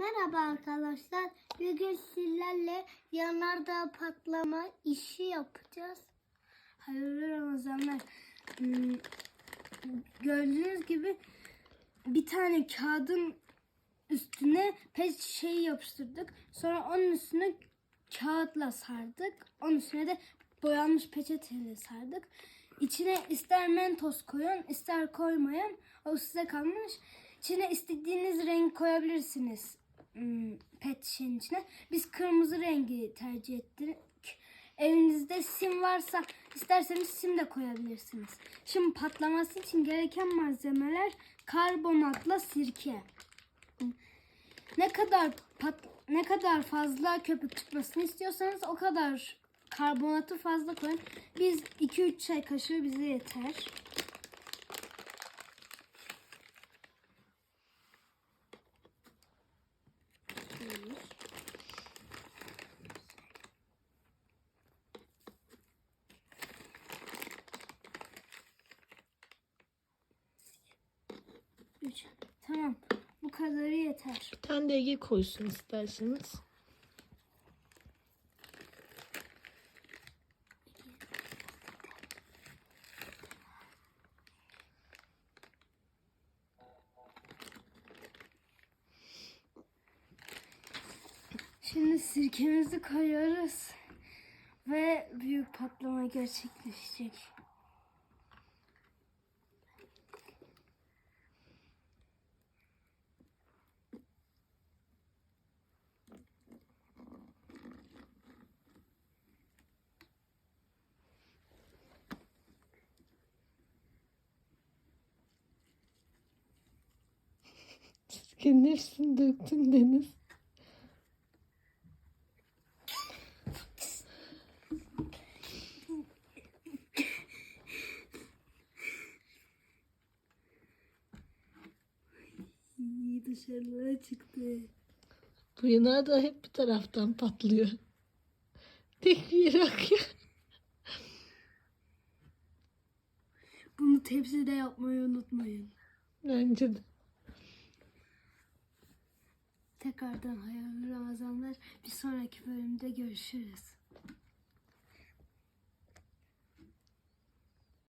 Merhaba arkadaşlar. Bugün sizlerle yanardağ patlama işi yapacağız. Hayırlı Ramazanlar. Hmm, Gördüğünüz gibi bir tane kağıdın üstüne pet şişeyi yapıştırdık. Sonra onun üstüne kağıtla sardık. Onun üstüne de boyanmış peçeteyle sardık. İçine ister mentos koyun, ister koymayın. O size kalmış. İçine istediğiniz renk koyabilirsiniz. Pet şişenin içine. Biz kırmızı rengi tercih ettik. Evinizde sim varsa isterseniz sim de koyabilirsiniz. Şimdi patlaması için gereken malzemeler karbonatla sirke. Ne kadar pat, ne kadar fazla köpük çıkmasını istiyorsanız o kadar karbonatı fazla koyun. Biz 2-3 çay kaşığı bize yeter. Üç. Tamam. Bu kadarı yeter. Bir tane de Ege koysun isterseniz. Şimdi sirkemizi koyuyoruz. Ve büyük patlama gerçekleşecek. Hepsini döktün Deniz. İyi dışarılara çıktı. Bu yanar da hep bir taraftan patlıyor. Tek bir yere akıyor. Bunu tepside yapmayı unutmayın. Bence de. Tekrardan hayırlı Ramazanlar. Bir sonraki bölümde görüşürüz.